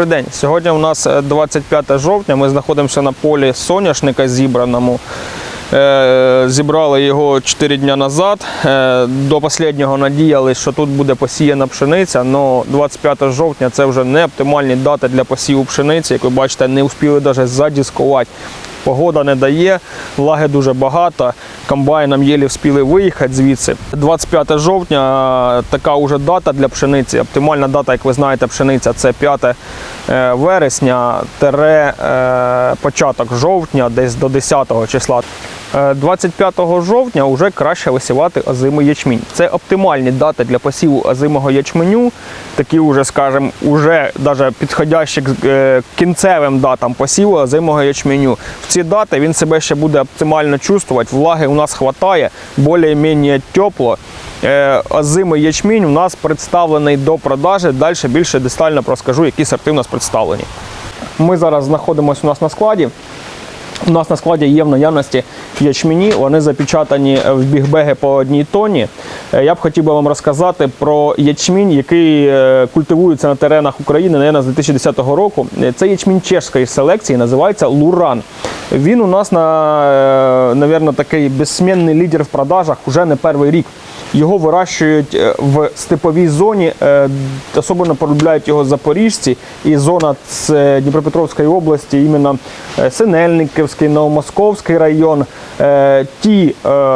Добрий день. Сьогодні у нас е, 25 жовтня. Ми знаходимося на полі соняшника зібраному. Е, Зібрали його 4 дні назад. Е, До останнього надіялися, що тут буде посіяна пшениця. але 25 жовтня це вже не оптимальні дати для посіву пшениці. Як ви бачите, не встигли навіть задіскувати. Погода не дає, влаги дуже багато. Комбайном єлі вспіли виїхати звідси. 25 жовтня така вже дата для пшениці. Оптимальна дата, як ви знаєте, пшениця це 5 е, вересня, тере е, початок жовтня, десь до 10 числа. Е, 25 жовтня вже краще висівати озимий ячмінь. Це оптимальні дати для посіву озимого ячменю, такі вже, скажімо, уже даже підходящі к е, кінцевим датам посіву озимого ячменю. В ці дати він себе ще буде оптимально чувствувати. Влаги у нас вистачає, більш-менш тепло. Е, Озимий ячмінь у нас представлений до продажі. Далі більше детально розкажу, які сорти у нас представлені. Ми зараз знаходимося у нас на складі. У нас на складі є в наявності ячмені, вони запечатані в бігбеги по одній тоні. Е, Я б хотів би вам розказати про ячмінь, який е, культивується на теренах України, наверное, з 2010 року. Е, Це ячмінь чешської селекції, називається Луран. Він у нас на, наверное, такий безсмінний лідер в продажах уже не перший рік. Його вирощують в степовій зоні, особливо полюбляють його запоріжці, і зона з Дніпропетровської області, іменно Синельниківський, Новомосковський район, ті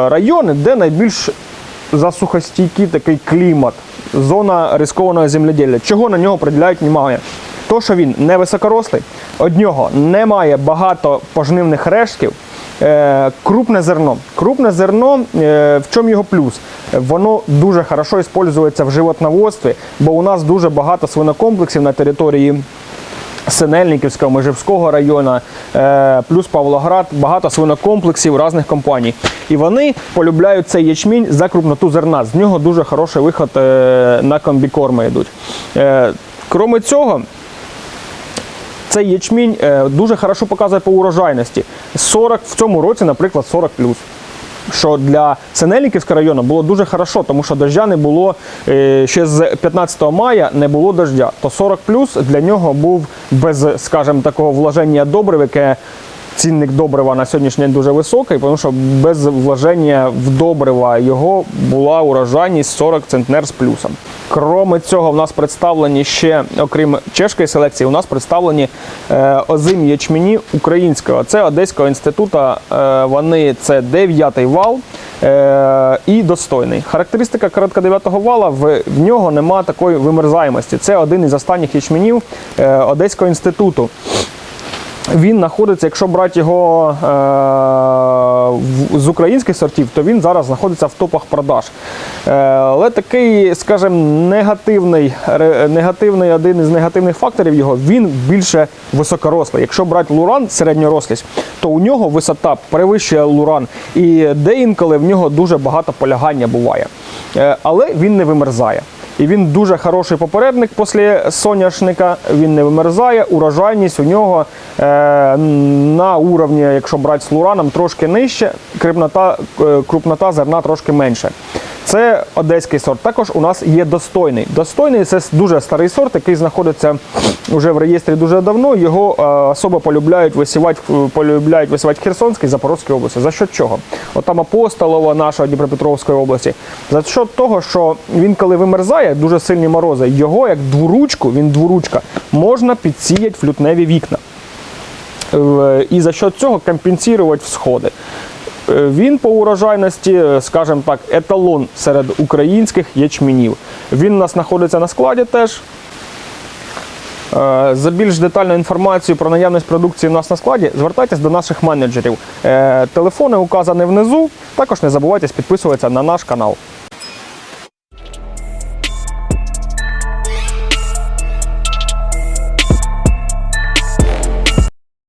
райони, де найбільш засухостійкий такий клімат, зона рискованого земледілля. Чого на нього приділяють немає? То, що він не високорослий, од нього немає багато пожнивних рештків. Е, крупне зерно. Крупне зерно, е, в чому його плюс? Воно дуже хорошо використовується в животноводстві, бо у нас дуже багато свинокомплексів на території Синельниківського, Межівського району, е, плюс Павлоград, багато свинокомплексів різних компаній. І вони полюбляють цей ячмінь за крупноту зерна. З нього дуже хороший виход е, на комбікорми йдуть. Е, Кроме цього, цей ячмінь дуже хорошо показує по урожайності. 40 в цьому році, наприклад, 40 що для Синельниківського району було дуже хорошо, тому що дождя не було е, ще з 15 мая не було дождя. То 40 для нього був без, скажімо, такого вложення добрив, яке цінник добрива на сьогоднішній день дуже високий, тому що без вложення в добрива його була урожайність 40 центнер з плюсом. Кроме цього, в нас представлені ще, окрім чешської селекції, у нас представлені е, озимі ячмені українського. Це Одеського інституту. Е, вони це 9 вал е, і достойний. Характеристика короткодев'ятого вала в, в нього нема такої вимерзаємості. Це один із останніх ячменів е, Одеського інституту. Він знаходиться, якщо брати його е, з українських сортів, то він зараз знаходиться в топах продаж. Е, але такий, скажімо, негативний, негативний, один із негативних факторів його, він більше високорослий. Якщо брати луран середньорослість, то у нього висота перевищує луран. І деінколи в нього дуже багато полягання буває. Е, але він не вимерзає. І він дуже хороший попередник після соняшника. Він не вимерзає. Урожайність у нього е, на уровні, якщо брати з лураном, трошки нижче, крупнота, е, крупнота зерна трошки менше. Це одеський сорт. Також у нас є достойний. Достойний це дуже старий сорт, який знаходиться вже в реєстрі дуже давно. Його е, особо полюбляють висівати, полюбляють висівати в Херсонській, Запорозькій області. За що чого? От там Апостолова, наша Дніпропетровської області. За що того, що він коли вимерзає, дуже сильні морози, його як дворучку, він дворучка, можна підсіяти в лютневі вікна. Е, І за що цього компенсувати всходи. Е, Він по урожайності, е, скажімо так, еталон серед українських ячмінів. Він у нас знаходиться на складі теж. Е, За більш детальну інформацію про наявність продукції у нас на складі, звертайтесь до наших менеджерів. Телефони указані внизу. Також не забувайте підписуватися на наш канал.